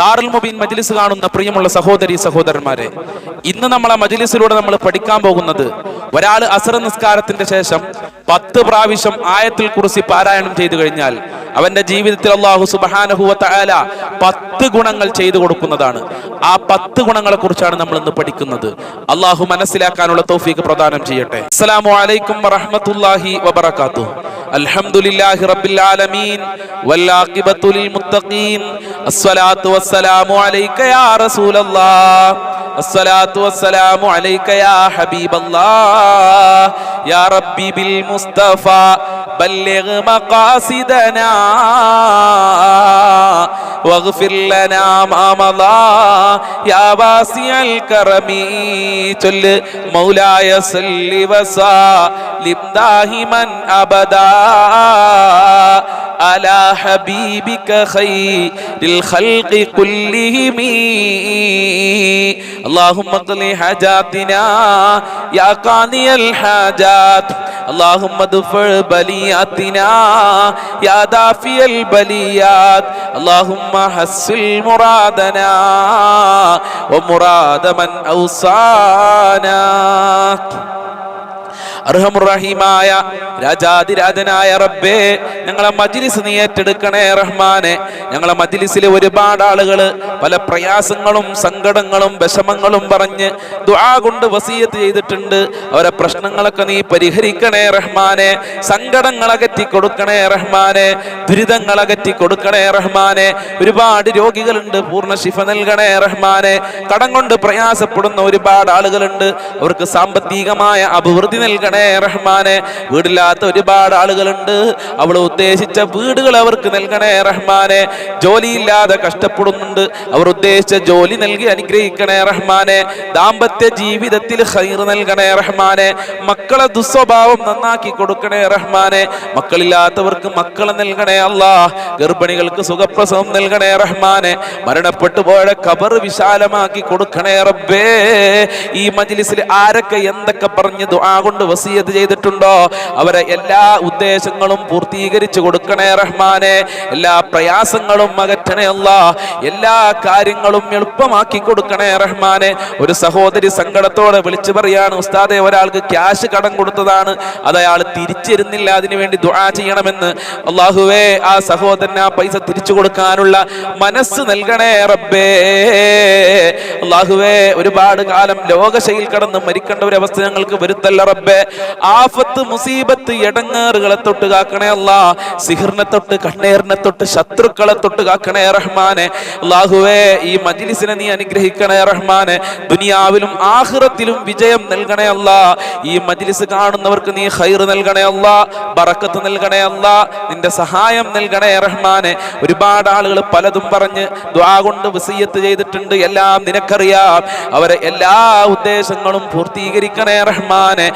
ദാറുൽ മുബീൻ മജ്ലിസ് കാണുന്ന പ്രിയമുള്ള സഹോദരി സഹോദരന്മാരെ ഇന്ന് നമ്മളെ മജ്ലിസിലൂടെ നമ്മൾ പഠിക്കാൻ പോകുന്നത് ഒരാൾ അസർ നിസ്കാരത്തിന്റെ ശേഷം പത്ത് പ്രാവശ്യം ആയത്തിൽ കുറിച്ച് പാരായണം ചെയ്തു കഴിഞ്ഞാൽ അവന്റെ ജീവിതത്തിൽ അള്ളാഹു സുബാനഹുവ തആല പത്ത് ഗുണങ്ങൾ ചെയ്തു കൊടുക്കുന്നതാണ്. ആ പത്ത് ഗുണങ്ങളെ കുറിച്ചാണ് നമ്മൾ ഇന്ന് പഠിക്കുന്നത്. അള്ളാഹു മനസ്സിലാക്കാനുള്ള തൗഫീഖ് പ്രദാനം ചെയ്യട്ടെ. അസ്സലാമു അലൈക്കും വറഹ്മത്തുള്ളാഹി വബറകാതുഹു. അൽഹംദുലില്ലാഹി റബ്ബിൽ ആലമീൻ والعاقبة للمتقين الصلاة والسلام عليك يا رسول الله الصلاة والسلام عليك يا حبيب الله يا ربي بالمصطفى بلغ مقاصدنا واغفر لنا ما مضى يا واسع الكرم جل مولاي صل وسلم دائما ابدا على حبيبك خير الخلق كلهم اللهم اقض حاجاتنا يا قاضي الحاجات اللهم ادفع بلياتنا يا دافي البليات اللهم حسن مرادنا ومراد من اوصانا അർഹമുറഹീമായ രാജാതിരാജനായ റബ്ബേ ഞങ്ങളെ മജ്ലിസ് നീ ഏറ്റെടുക്കണേ റഹ്മാനെ. ഞങ്ങളെ മജ്ലിസിലെ ഒരുപാട് ആളുകൾ പല പ്രയാസങ്ങളും സങ്കടങ്ങളും വിഷമങ്ങളും പറഞ്ഞ് ദുആ കൊണ്ട് വസീയത്ത് ചെയ്തിട്ടുണ്ട്. അവരെ പ്രശ്നങ്ങളൊക്കെ നീ പരിഹരിക്കണേ റഹ്മാനെ. സങ്കടങ്ങൾ അകറ്റി കൊടുക്കണേ റഹ്മാനെ. ദുരിതങ്ങൾ അകറ്റി കൊടുക്കണേ റഹ്മാനെ. ഒരുപാട് രോഗികളുണ്ട് പൂർണ ശിഫ നൽകണേ റഹ്മാനെ. കടം കൊണ്ട് പ്രയാസപ്പെടുന്ന ഒരുപാട് ആളുകളുണ്ട്. അവർക്ക് സാമ്പത്തികമായ അഭിവൃദ്ധി നൽകണേ റഹ്മാനെ വീടില്ലാത്ത ഒരുപാട് ആളുകളുണ്ട്. അവൾ ഉദ്ദേശിച്ച വീടുകൾ അവർക്ക് നൽകണേ റഹ്മാനെ. ജോലിയില്ലാതെ കഷ്ടപ്പെടുന്നുണ്ട്. അവർ ഉദ്ദേശിച്ച ജോലി നൽകി അനുഗ്രഹിക്കണേ റഹ്മാനെ. ദാമ്പത്യ ജീവിതത്തിൽ ഹൈർ നൽകണേ റഹ്മാനെ. മക്കളെ ദുസ്വഭാവം നന്നാക്കി കൊടുക്കണേ റഹ്മാനെ. മക്കളില്ലാത്തവർക്ക് മക്കളെ നൽകണേ അല്ലാ ഗർഭിണികൾക്ക് സുഖപ്രസവം നൽകണേ റഹ്മാനെ. മരണപ്പെട്ടു പോയ കബർ വിശാലമാക്കി കൊടുക്കണേ റബ്ബേ. ഈ മജ്ലിസിൽ ആരൊക്കെ എന്തൊക്കെ പറഞ്ഞു ദുആ കൊണ്ട് വസീയത്ത് ചെയ്തിട്ടുണ്ടോ? അവരെ എല്ലാ ഉദ്ദേശങ്ങളും പൂർത്തീകരിച്ചു കൊടുക്കണേ റഹ്മാനെ. എല്ലാ പ്രയാസങ്ങളും അകറ്റണേ അല്ല. എല്ലാ കാര്യങ്ങളും എളുപ്പമാക്കി കൊടുക്കണേ റഹ്മാനെ. ഒരു സഹോദരി സങ്കടത്തോടെ വിളിച്ചു പറയാണ് ഉസ്താദെ ഒരാൾക്ക് ക്യാഷ് കടം കൊടുത്തതാണ്. അത് അയാൾ തിരിച്ചിരുന്നില്ല അതിനു വേണ്ടി ദുആ ചെയ്യണമെന്ന്. അള്ളാഹുവേ ആ സഹോദരന് ആ പൈസ തിരിച്ചു കൊടുക്കാനുള്ള മനസ്സ് നൽകണേ റബ്ബേ. അള്ളാഹുവേ ഒരുപാട് കാലം ലോകശയിൽ കടന്ന് മരിക്കേണ്ട ഒരു അവസ്ഥ ഞങ്ങൾക്ക് വരുത്തല്ല റബ്ബേ. ആഫത്ത് മുസീബത്ത് എടങ്ങേറുകളെ തൊട്ട് കാക്കണേ അല്ല. സിഹിറിനെ തൊട്ട് കണ്ണേറിനെ തൊട്ട് ശത്രുക്കളെ തൊട്ട് കാക്കണേ റഹ്മാനെ. അള്ളാഹുവേ ഈ മജ്ലിസിനെ നീ അനുഗ്രഹിക്കണേ റഹ്മാനെ. ദുനിയാവിലും ആഹ്റത്തിലും വിജയം നൽകണേ അല്ല. ഈ മജ്ലിസ് കാണുന്നവർക്ക് നീ ഹൈർ നൽകണേ അല്ല. ബറക്കത്ത് നൽകണേ അല്ല. നിന്റെ സഹായം നൽകണേ റഹ്മാനെ. ഒരുപാട് ആളുകൾ പലതും പറഞ്ഞ് ദ്വാ കൊണ്ട് വിസയ്യത്ത് ചെയ്തിട്ടുണ്ട്. എല്ലാം നിനക്കറിയാം. അവരെ എല്ലാ ഉദ്ദേശങ്ങളും പൂർത്തീകരിക്കണേ റഹ്മാനെ.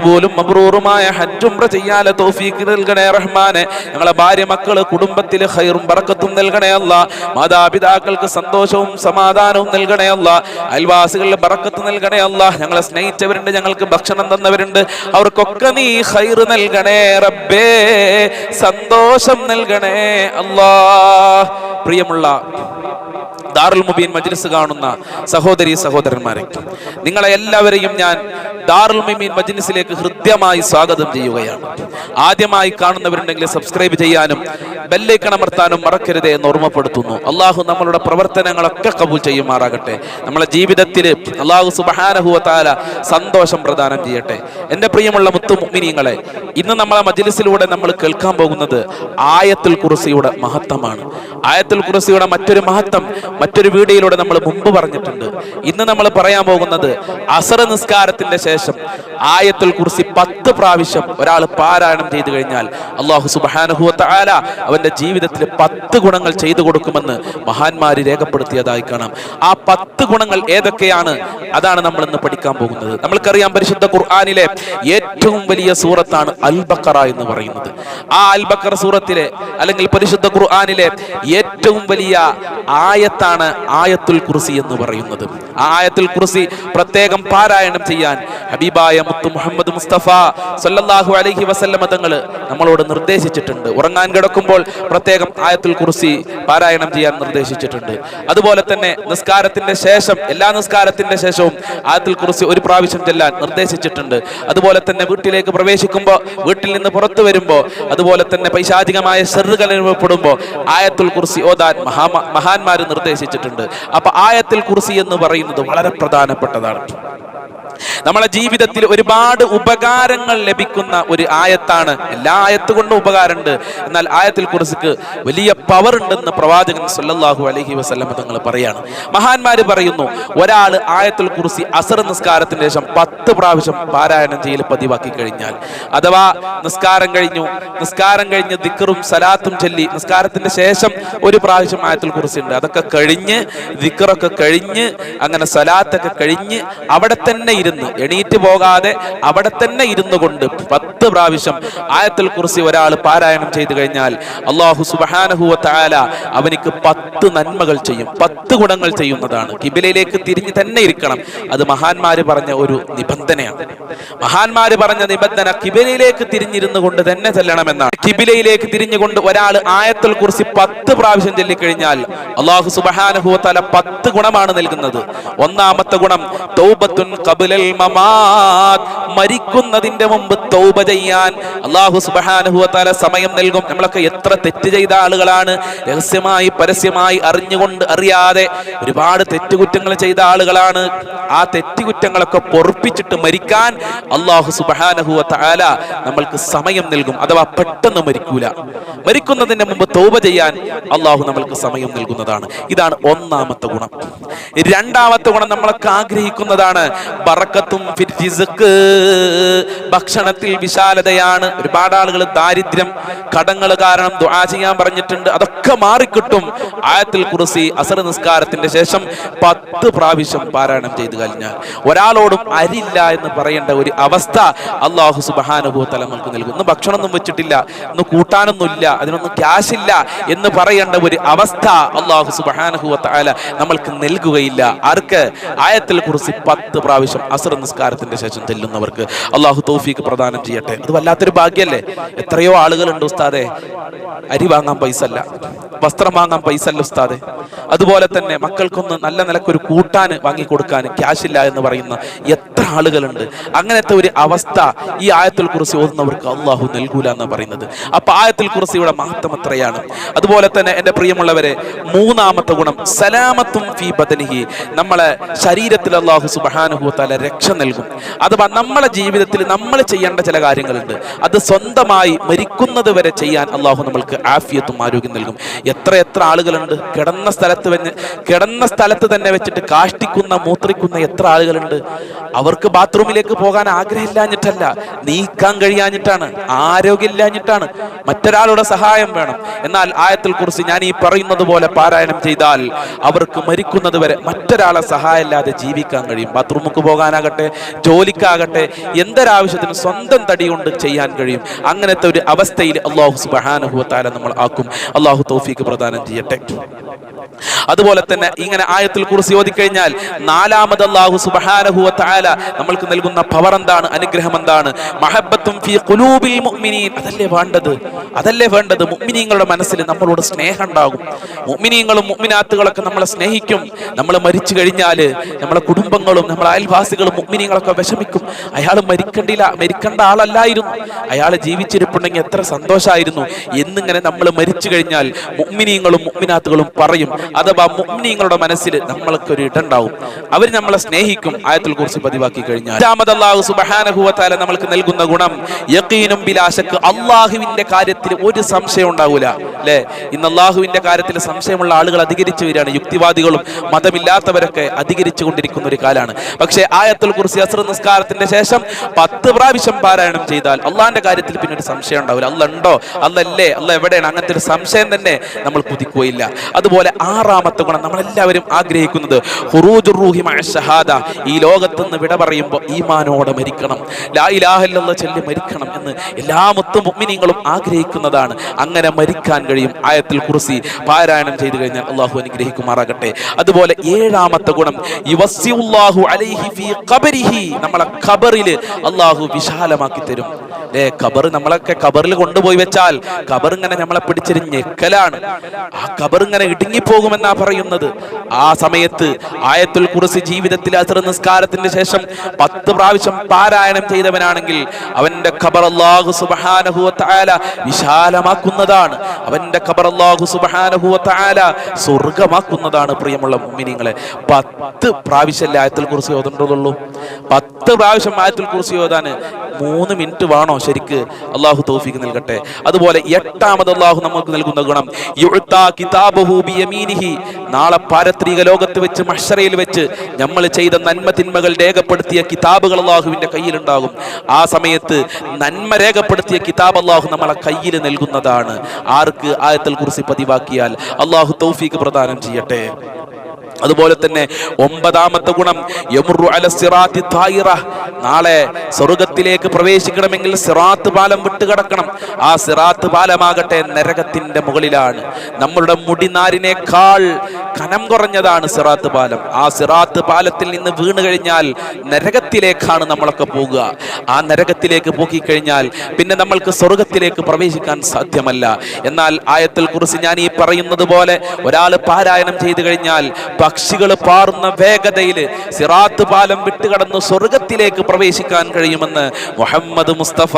മക്ബൂലും മബ്രൂറുമായ ഹജ്ജുംറ ചെയ്യാലെ തൗഫീഖ് നൽകണേ റഹ്മാനെ. ഞങ്ങളെ ഭാര്യ മക്കൾ കുടുംബത്തിൽ ഹൈറും ബറക്കത്തും നൽകണേ അല്ല. മാതാപിതാക്കൾക്ക് സന്തോഷവും സമാധാനവും നൽകണേ അല്ല. അയൽവാസികളിൽ ബറക്കത്ത് നൽകണേ അല്ല. ഞങ്ങളെ സ്നേഹിച്ചവരുണ്ട് ഞങ്ങൾക്ക് ഭക്ഷണം തന്നവരുണ്ട്. അവർക്കൊക്കെ നീ ഹൈറ് നൽകണേ റബ്ബേ. സന്തോഷം നൽകണേ അല്ലാ. പ്രിയമുള്ള ദാറുൽ മുബീൻ മജ്ലിസ് കാണുന്ന സഹോദരി സഹോദരന്മാരെ നിങ്ങളെ എല്ലാവരെയും ഞാൻ ദാറുൽ മുബീൻ മജ്ലിസിലേക്ക് ഹൃദ്യമായി സ്വാഗതം ചെയ്യുകയാണ്. ആദ്യമായി കാണുന്നവരുണ്ടെങ്കിൽ സബ്സ്ക്രൈബ് ചെയ്യാനും ബെല്ലൈക്കൺ അമർത്താനും മറക്കരുത് എന്ന് ഓർമ്മപ്പെടുത്തുന്നു. അള്ളാഹു നമ്മളുടെ പ്രവർത്തനങ്ങളൊക്കെ കബൂൽ ചെയ്യുമാറാകട്ടെ. നമ്മളെ ജീവിതത്തിൽ അള്ളാഹു സുബഹാനഹുവത്താല സന്തോഷം പ്രദാനം ചെയ്യട്ടെ. എന്റെ പ്രിയമുള്ള മുത്തു മുഗ്മിനിയങ്ങളെ ഇന്ന് നമ്മളെ മജ്ലിസിലൂടെ നമ്മൾ കേൾക്കാൻ പോകുന്നത് ആയത്തുൽ കുറിസിയുടെ മഹത്വമാണ്. ആയത്തുൽ കുറിസിയുടെ മറ്റൊരു മഹത്വം മറ്റൊരു വീഡിയോയിലൂടെ നമ്മൾ മുമ്പ് പറഞ്ഞിട്ടുണ്ട്. ഇന്ന് നമ്മൾ പറയാൻ പോകുന്നത് അസറ നിസ്കാരത്തിന്റെ ശേഷം ആയത്തുൽ കുറിച്ച് പത്ത് പ്രാവശ്യം ഒരാൾ പാരായണം ചെയ്തു കഴിഞ്ഞാൽ അള്ളാഹു സുബാനുഹുല അവന്റെ ജീവിതത്തിൽ പത്ത് ഗുണങ്ങൾ ചെയ്തു കൊടുക്കുമെന്ന് മഹാന്മാര് രേഖപ്പെടുത്തിയതായി കാണാം. ആ പത്ത് ഗുണങ്ങൾ ഏതൊക്കെയാണ്? അതാണ് നമ്മൾ ഇന്ന് പഠിക്കാൻ പോകുന്നത്. നമ്മൾക്കറിയാം പരിശുദ്ധ ഖുർആാനിലെ ഏറ്റവും വലിയ സൂറത്താണ് അൽബക്കറ എന്ന് പറയുന്നത്. ആ അൽ ബക്കർ സൂറത്തിലെ അല്ലെങ്കിൽ പരിശുദ്ധ ഖുർആാനിലെ ഏറ്റവും വലിയ ആയ ആയത്താണ് ആയത്തുൽ കുർസി എന്ന് പറയുന്നത്. ആ ആയത്തുൽ കുർസി പ്രത്യേകം പാരായണം ചെയ്യാൻ ഹബീബായ മുത്തു മുഹമ്മദ് മുസ്തഫ സല്ലല്ലാഹു അലൈഹി വസല്ലമ തങ്ങൾ നമ്മളോട് നിർദ്ദേശിച്ചിട്ടുണ്ട്. ഉറങ്ങാൻ കിടക്കുമ്പോൾ പ്രത്യേകം ആയത്തുൽ കുർസി പാരായണം ചെയ്യാൻ നിർദ്ദേശിച്ചിട്ടുണ്ട്. അതുപോലെ തന്നെ നിസ്കാരത്തിന്റെ ശേഷം എല്ലാ നിസ്കാരത്തിന്റെ ശേഷവും ആയത്തുൽ കുർസി ഒരു പ്രാവശ്യം ചെല്ലാൻ നിർദ്ദേശിച്ചിട്ടുണ്ട്. അതുപോലെ തന്നെ വീട്ടിലേക്ക് പ്രവേശിക്കുമ്പോൾ വീട്ടിൽ നിന്ന് പുറത്തു വരുമ്പോൾ അതുപോലെ തന്നെ പൈശാചികമായ ഷെറുകൾ അനുഭവപ്പെടുമ്പോൾ ആയത്തുൽ കുർസി ഓതാൻ മഹാ മഹാന്മാർ നിർദ്ദേശിച്ചിട്ടുണ്ട് അപ്പൊ ആയത്തിൽ കുർസി എന്ന് പറയുന്നത് വളരെ പ്രധാനപ്പെട്ടതാണ്. നമ്മളെ ജീവിതത്തിൽ ഒരുപാട് ഉപകാരങ്ങൾ ലഭിക്കുന്ന ഒരു ആയത്താണ്. എല്ലാ ആയത്ത് കൊണ്ടും ഉപകാരമുണ്ട്. എന്നാൽ ആയത്തിൽ കുറിച്ച് വലിയ പവർ ഉണ്ടെന്ന് പ്രവാചകൻ സല്ലല്ലാഹു അലൈഹി വസല്ലം തങ്ങൾ പറയാണ്. മഹാന്മാര് പറയുന്നു ഒരാൾ ആയത്തിൽ കുറിച്ച് അസർ നിസ്കാരത്തിന് ശേഷം പത്ത് പ്രാവശ്യം പാരായണം ചെയ്യൽ പതിവാക്കി കഴിഞ്ഞാൽ അഥവാ നിസ്കാരം കഴിഞ്ഞു നിസ്കാരം കഴിഞ്ഞ് ദിക്കറും സലാത്തും ചൊല്ലി നിസ്കാരത്തിന്റെ ശേഷം ഒരു പ്രാവശ്യം ആയത്തിൽ കുറിച്ച് ഉണ്ട്. അതൊക്കെ കഴിഞ്ഞ് ദിക്കറൊക്കെ കഴിഞ്ഞ് അങ്ങനെ സലാത്തൊക്കെ കഴിഞ്ഞ് അവിടെ തന്നെ ഇരുന്ന് എണീറ്റ് പോകാതെ അവിടെ തന്നെ ഇരുന്നു കൊണ്ട് പത്ത് പ്രാവശ്യം ആയത്തിൽ കുറിച്ച് ഒരാൾ പാരായണം ചെയ്തു കഴിഞ്ഞാൽ അള്ളാഹു സുബാനഹുവ താല അവനിക്ക് പത്ത് നന്മകൾ ചെയ്യും പത്ത് ഗുണങ്ങൾ ചെയ്യുന്നതാണ്. കിബിലയിലേക്ക് തിരിഞ്ഞു തന്നെ ഇരിക്കണം. അത് മഹാന്മാര് പറഞ്ഞ ഒരു നിബന്ധനയാണ്. മഹാന്മാര് പറഞ്ഞ നിബന്ധന കിബിലയിലേക്ക് തിരിഞ്ഞിരുന്നു കൊണ്ട് തന്നെ ചെല്ലണമെന്നാണ്. കിബിലയിലേക്ക് തിരിഞ്ഞുകൊണ്ട് ഒരാൾ ആയത്തിൽ കുറിച്ച് പത്ത് പ്രാവശ്യം ചൊല്ലിക്കഴിഞ്ഞാൽ അള്ളാഹു സുബാനഹുവ താല പത്ത് ഗുണമാണ് നൽകുന്നത്. ഒന്നാമത്തെ ഗുണം തൗബത്തുൻ മമാത് മരിക്കുന്നതിന്റെ മുമ്പ് തൗബ ചെയ്യാൻ അള്ളാഹു സുബ്ഹാനഹു സമയം നൽകും. നമ്മളൊക്കെ എത്ര തെറ്റ് ചെയ്ത ആളുകളാണ്. രഹസ്യമായി പരസ്യമായി അറിഞ്ഞുകൊണ്ട് അറിയാതെ ഒരുപാട് തെറ്റുകുറ്റങ്ങൾ ചെയ്ത ആളുകളാണ്. ആ തെറ്റുകുറ്റങ്ങളൊക്കെ പൊറുപ്പിച്ചിട്ട് മരിക്കാൻ അള്ളാഹു സുബ്ഹാനഹു നമ്മൾക്ക് സമയം നൽകും. അഥവാ പെട്ടെന്ന് മരിക്കൂല. മരിക്കുന്നതിന്റെ മുമ്പ് തൗബ ചെയ്യാൻ അള്ളാഹു നമ്മൾക്ക് സമയം നൽകുന്നതാണ്. ഇതാണ് ഒന്നാമത്തെ ഗുണം. രണ്ടാമത്തെ ഗുണം നമ്മളൊക്കെ ആഗ്രഹിക്കുന്നതാണ്. ബറക്കത്തും. ഭക്ഷണത്തിൽ വിശാലതയാണ്. ഒരുപാട് ആളുകൾ ദാരിദ്ര്യം കടങ്ങൾ കാരണം ദുആ ചെയ്യാൻ പറഞ്ഞിട്ടുണ്ട്. അതൊക്കെ മാറിക്കിട്ടും. ആയത്തിൽ കുറിസി അസർ നിസ്കാരത്തിന്റെ ശേഷം പത്ത് പ്രാവശ്യം പാരായണം ചെയ്തു കഴിഞ്ഞാൽ ഒരാളോടും അരില്ല എന്ന് പറയേണ്ട ഒരു അവസ്ഥ അള്ളാഹു സുബാനുഭവ തലങ്ങൾക്ക് നൽകും. ഇന്ന് ഭക്ഷണമൊന്നും വെച്ചിട്ടില്ല. ഇന്ന് കൂട്ടാനൊന്നുമില്ല. അതിനൊന്നും ക്യാഷ് ഇല്ല എന്ന് പറയേണ്ട ഒരു അവസ്ഥ അള്ളാഹു സുബാനുഭവ തല നമ്മൾക്ക് നൽകുകയില്ല. ആർക്ക്? ആയത്തിൽ കുറിച്ച് പത്ത് പ്രാവശ്യം അസർ നിസ്കാരത്തിന്റെ ശേഷം ചെല്ലുന്നവർക്ക് അള്ളാഹു തൗഫീക്ക് പ്രദാനം ചെയ്യട്ടെ. അത് വല്ലാത്തൊരു ഭാഗ്യല്ലേ? എത്രയോ ആളുകളുണ്ട് ഉസ്താദെ. അരി വാങ്ങാൻ പൈസ അല്ല വസ്ത്രം വാങ്ങാൻ പൈസ അല്ല ഉസ്താദെ. അതുപോലെ തന്നെ മക്കൾക്കൊന്ന് നല്ല നിലക്കൊരു കൂട്ടാൻ വാങ്ങി കൊടുക്കാൻ ക്യാഷ് ഇല്ല എന്ന് പറയുന്ന എത്ര ആളുകളുണ്ട്. അങ്ങനത്തെ ഒരു അവസ്ഥ ഈ ആയത്തിൽ കുറിച്ച് ഓതുന്നവർക്ക് അള്ളാഹു നൽകൂല എന്ന് പറയുന്നത്. അപ്പൊ ആയത്തുൽ കുറിച്ചിയുടെ മഹത്വം എത്രയാണ്? അതുപോലെ തന്നെ എന്റെ പ്രിയമുള്ളവരെ മൂന്നാമത്തെ ഗുണം സലാമത്തും ഫീ ബദനിഹി. നമ്മളെ ശരീരത്തിൽ അള്ളാഹു സുബാനുഭൂത്താല തല രക്ഷ നൽകും. അഥവാ നമ്മളെ ജീവിതത്തിൽ നമ്മൾ ചെയ്യേണ്ട ചില കാര്യങ്ങളുണ്ട്. അത് സ്വന്തമായി മരിക്കുന്നത് വരെ ചെയ്യാൻ അള്ളാഹു നമ്മൾക്ക് ആഫിയത്തും ആരോഗ്യം നൽകും. എത്ര എത്ര ആളുകളുണ്ട്. കിടന്ന സ്ഥലത്ത് വെച്ച് കിടന്ന സ്ഥലത്ത് തന്നെ വെച്ചിട്ട് കാഷ്ടിക്കുന്ന മൂത്രിക്കുന്ന എത്ര ആളുകളുണ്ട്. അവർക്ക് ബാത്റൂമിലേക്ക് പോകാൻ ആഗ്രഹമില്ലാഞ്ഞിട്ടല്ല. നീക്കാൻ കഴിയാഞ്ഞിട്ടാണ്. ആരോഗ്യമില്ലാഞ്ഞിട്ടാണ്. മറ്റൊരാളുടെ സഹായം വേണം. എന്നാൽ ആയത്തിൽ കുറിച്ച് ഞാൻ ഈ പറയുന്നത് പോലെ പാരായണം ചെയ്താൽ അവർക്ക് മരിക്കുന്നത് വരെ മറ്റൊരാളെ സഹായമില്ലാതെ ജീവിക്കാൻ കഴിയും. ബാത്റൂമുക്ക് പോകാനാകട്ടെ ജോലിക്കാകട്ടെ എന്തൊരാവശ്യത്തിനും സ്വന്തം തടി കൊണ്ട് ചെയ്യാൻ കഴിയും. അങ്ങനത്തെ ഒരു അവസ്ഥയിൽ അള്ളാഹു സുബാനുഭവത്താല നമ്മൾ ആക്കും. അള്ളാഹു തോഫിക്ക് പ്രദാനം ചെയ്യട്ടെ. അതുപോലെ തന്നെ ഇങ്ങനെ ആയത്തിൽ കുറിച്ച് ഓതിക്കഴിഞ്ഞാൽ നാലാമത് അള്ളാഹു സുബഹാനഹു തആല നമ്മൾക്ക് നൽകുന്ന പവർ എന്താണ്? അനുഗ്രഹം എന്താണ്? മഹബത്തും ഫീ മുഅ്മിനീൻ. അതല്ലേ വേണ്ടത്? അതല്ലേ വേണ്ടത്? മുഅ്മിനീങ്ങളുടെ മനസ്സിൽ നമ്മളോട് സ്നേഹം ഉണ്ടാകും. മുഅ്മിനീങ്ങളും മുഅ്മിനാത്തുകളൊക്കെ നമ്മളെ സ്നേഹിക്കും. നമ്മൾ മരിച്ചു കഴിഞ്ഞാൽ നമ്മളെ കുടുംബങ്ങളും നമ്മളെ അയൽവാസികളും മുഅ്മിനീങ്ങളൊക്കെ വിഷമിക്കും. അയാൾ മരിക്കണ്ടില്ല മരിക്കേണ്ട ആളല്ലായിരുന്നു. അയാൾ ജീവിച്ചിരിപ്പുണ്ടെങ്കിൽ എത്ര സന്തോഷമായിരുന്നു എന്നിങ്ങനെ നമ്മൾ മരിച്ചു കഴിഞ്ഞാൽ മുഗ്മിനിയങ്ങളും മുഗ്മിനാത്തുകളും പറയും. അഥവാ മുഗ്മിനിയങ്ങളുടെ മനസ്സിൽ നമ്മൾക്ക് ഒരു ഇടണ്ടാവും. അവർ നമ്മളെ സ്നേഹിക്കും. ആയത്തിൽ കുറിച്ച് പതിവാക്കി കഴിഞ്ഞാൽ. രണ്ടാമത് അല്ലാഹു സുബ്ഹാനഹു വ നമ്മൾക്ക് നൽകുന്ന ഗുണം യക്കീനും ബിലാശക്ക് അള്ളാഹുവിന്റെ കാര്യത്തിൽ ഒരു സംശയം ഉണ്ടാവൂല. അല്ലെ? ഇന്ന് അള്ളാഹുവിന്റെ കാര്യത്തിൽ സംശയമുള്ള ആളുകൾ അധികരിച്ചു വരികയാണ്. യുക്തിവാദികളും മതമില്ലാത്തവരൊക്കെ അധികരിച്ചു കൊണ്ടിരിക്കുന്ന ഒരു കാലമാണ് പക്ഷേ ആയ ആയത്തുൽ കുർസി അസർ നിസ്കാരത്തിന്റെ ശേഷം പത്ത് പ്രാവശ്യം പാരായണം ചെയ്താൽ അള്ളാന്റെ കാര്യത്തിൽ പിന്നെ ഒരു സംശയം ഉണ്ടാവില്ല. അല്ല ഉണ്ടോ? അല്ലല്ലേ? അല്ല എവിടെയാണ്? അങ്ങനത്തെ ഒരു സംശയം തന്നെ നമ്മൾ കുതിക്കുകയില്ല. അതുപോലെ ആറാമത്തെ ഗുണം നമ്മളെല്ലാവരും ആഗ്രഹിക്കുന്നത് ഷഹാദ. ഈ ലോകത്ത് നിന്ന് വിട പറയുമ്പോൾ ഈമാനോടെ മരിക്കണം. ലാ ഇല്ലല്ലാഹ് ചൊല്ലി മരിക്കണം എന്ന് എല്ലാ മൊത്തം മുഅ്മിനീങ്ങളും ആഗ്രഹിക്കുന്നതാണ്. അങ്ങനെ മരിക്കാൻ കഴിയും. ആയത്തിൽ കുറിസി പാരായണം ചെയ്തു കഴിഞ്ഞാൽ അള്ളാഹു അനുഗ്രഹിക്കുമാറാകട്ടെ. അതുപോലെ ഏഴാമത്തെ ഗുണം അലൈഹി ഫീ ഖബരിഹി നമ്മളെ ഖബറിൽ അള്ളാഹു വിശാലമാക്കി തരും. അല്ലേ ഖബർ നമ്മളൊക്കെ ഖബറിൽ കൊണ്ടുപോയി വെച്ചാൽ ഖബർ ഇങ്ങനെ നമ്മളെ പിടിച്ചൊരു ഞെക്കലാണ്. ആ ഖബർ ഇങ്ങനെ ഇടുങ്ങിപ്പോകുമെന്നാ പറയുന്നത്. ആ സമയത്ത് ആയത്തുൽ കുറിച്ച് ജീവിതത്തിൽ അസർ നിസ്കാരത്തിന് ശേഷം പത്ത് പ്രാവശ്യം പാരായണം ചെയ്തവനാണെങ്കിൽ അവന്റെ ഖബർ അള്ളാഹു സുബ്ഹാനഹു വ തആല വിശാലമാക്കുന്നതാണ്. അവന്റെ ഖബർ അള്ളാഹു സുബ്ഹാനഹു വ തആല സ്വർഗമാക്കുന്നതാണ് പ്രിയമുള്ള മുഅ്മിനീങ്ങളെ. പത്ത് പ്രാവശ്യം ആയത്തുൽ കുറിച്ച് ഓതേണ്ടതുള്ളൂ പത്ത് പ്രാവശ്യം ആയത്തുൽ കുറിച്ച് ഓതാന് മൂന്ന് മിനിറ്റ് വേണോ ശരിക്ക്? അള്ളാഹു തൗഫീഖ് നൽകട്ടെ. അതുപോലെ എട്ടാമത് അള്ളാഹു നമുക്ക് നൽകുന്ന ഗുണം. നാളെ പാരത്രിക ലോകത്ത് വെച്ച് മഷറയിൽ വെച്ച് നമ്മൾ ചെയ്ത നന്മ തിന്മകൾ രേഖപ്പെടുത്തിയ കിതാബുകൾ അള്ളാഹുവിന്റെ കയ്യിലുണ്ടാകും. ആ സമയത്ത് നന്മ രേഖപ്പെടുത്തിയ കിതാബ് അള്ളാഹു നമ്മളെ കയ്യിൽ നൽകുന്നതാണ്. ആർക്ക് ആയത്തൽ കുറിച്ച് പതിവാക്കിയാൽ അള്ളാഹു തൗഫീഖ് പ്രദാനം ചെയ്യട്ടെ. അതുപോലെ തന്നെ ഒമ്പതാമത്തെ ഗുണം യമുറു അല സിറാത്തി തായിറ നാളെ സ്വർഗത്തിലേക്ക് പ്രവേശിക്കണമെങ്കിൽ സിറാത്ത് പാലം വിട്ടുകിടക്കണം ആ സിറാത്ത് പാലമാകട്ടെ നരകത്തിന്റെ മുകളിലാണ്. നമ്മളുടെ മുടിനാരിനേക്കാൾ കനം കുറഞ്ഞതാണ് സിറാത്ത് പാലം. ആ സിറാത്ത് പാലത്തിൽ നിന്ന് വീണ് കഴിഞ്ഞാൽ നരകത്തിലേക്കാണ് നമ്മളൊക്കെ പോകുക ആ നരകത്തിലേക്ക് പോക്കിക്കഴിഞ്ഞാൽ പിന്നെ നമ്മൾക്ക് സ്വർഗത്തിലേക്ക് പ്രവേശിക്കാൻ സാധ്യമല്ല. എന്നാൽ ആയത്തിൽ കുറിച്ച് ഞാൻ ഈ പറയുന്നത് പോലെ ഒരാൾ പാരായണം ചെയ്തു കഴിഞ്ഞാൽ പക്ഷികൾ പാറുന്ന വേഗതയിൽ സിറാത്ത് പാലം വിട്ടുകടന്ന് സ്വർഗത്തിലേക്ക് പ്രവേശിക്കാൻ കഴിയുമെന്ന് മുഹമ്മദ് മുസ്തഫ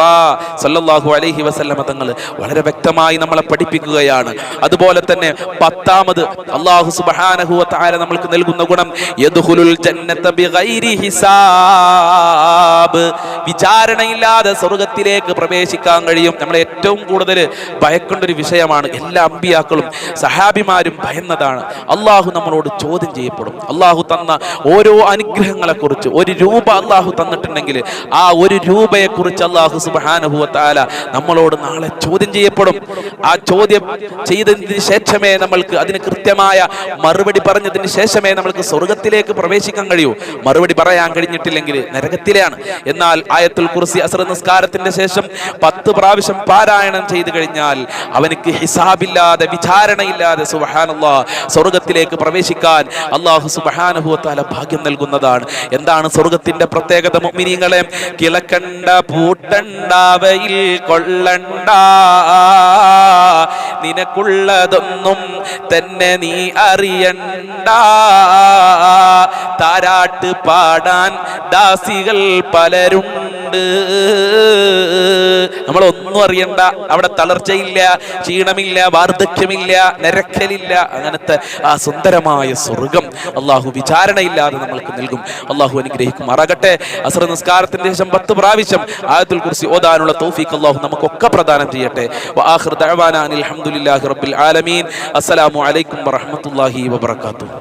സല്ലാഹു അലഹി വസല്ലമ തങ്ങൾ വളരെ വ്യക്തമായി നമ്മളെ പഠിപ്പിക്കുകയാണ്. അതുപോലെ തന്നെ പത്താമത് അള്ളാഹു സുബ്ഹാനഹു നമ്മൾക്ക് നൽകുന്ന ഗുണം. യദ്ഖുലുൽ ജന്നത ബിഗൈരി ഹിസാബ്. വിചാരണയില്ലാതെ സ്വർഗത്തിലേക്ക് പ്രവേശിക്കാൻ കഴിയും. നമ്മൾ ഏറ്റവും കൂടുതൽ ഭയക്കേണ്ട ഒരു വിഷയമാണ് എല്ലാ അമ്പിയാക്കളും സഹാബിമാരും ഭയന്നതാണ്. അള്ളാഹു നമ്മളോട് ചോദ്യം ചെയ്യപ്പെടും. അള്ളാഹു തന്ന ഓരോ അനുഗ്രഹങ്ങളെ കുറിച്ച് ഒരു രൂപ അള്ളാഹു തന്നിട്ടുണ്ടെങ്കിൽ ആ ഒരു രൂപയെ കുറിച്ച് അള്ളാഹു സുബാനുഭവത്താല നമ്മളോട് നാളെ ചോദ്യം ചെയ്യപ്പെടും. ആ ചോദ്യം ചെയ്തതിന് ശേഷമേ നമ്മൾക്ക് അതിന് കൃത്യമായ മറുപടി പറഞ്ഞതിന് ശേഷമേ നമ്മൾക്ക് സ്വർഗത്തിലേക്ക് പ്രവേശിക്കാൻ കഴിയൂ. മറുപടി പറയാൻ കഴിഞ്ഞിട്ടില്ലെങ്കിൽ നരകത്തിലാണ് എന്നാൽ ആയത്തുൽ കുർസി അസർ നിസ്കാരത്തിന്റെ ശേഷം പത്ത് പ്രാവശ്യം പാരായണം ചെയ്തു കഴിഞ്ഞാൽ അവനക്ക് ഹിസാബില്ലാതെ വിചാരണയില്ലാതെ സുബഹാനല്ലാ സ്വർഗത്തിലേക്ക് പ്രവേശിക്കാൻ അള്ളാഹു സുബഹാനുഭവത്താല ഭാഗ്യം നൽകുന്നതാണ്. എന്താണ് സ്വർഗത്തിന്റെ പ്രത്യേകത മുഅ്മിനീങ്ങളെ? കിളക്കണ്ട പൂട്ടണ്ടാവയിൽ കൊള്ളണ്ട. നിനക്കുള്ളതൊന്നും തന്നെ നീ അറിയണ്ട താരാട്ട് പാടാൻ ദാസികൾ പലരുണ്ട്. നമ്മളൊന്നും അറിയണ്ട. അവിടെ തളർച്ചയില്ല ക്ഷീണമില്ല വാർദ്ധക്യമില്ല നരക്കലില്ല. അങ്ങനത്തെ ആ സുന്ദരമായ സ്വർഗം അള്ളാഹു വിചാരണയില്ലാതെ നമ്മൾക്ക് നൽകും. അള്ളാഹു അനുഗ്രഹിക്കുമാറാകട്ടെ. അസർ നിസ്കാരത്തിന് ശേഷം പത്ത് പ്രാവശ്യം ആയത്തുൽ കുറിച്ച് ഓതാനുള്ള തൗഫീഖ് അള്ളാഹു നമുക്കൊക്കെ പ്രദാനം ചെയ്യട്ടെ. ഹംദുലില്ലാഹി റബ്ബിൽ ആലമീൻ. അസ്സലാമു അലൈക്കും വറഹ്മത്തുള്ളാഹി വബറകാതുഹു.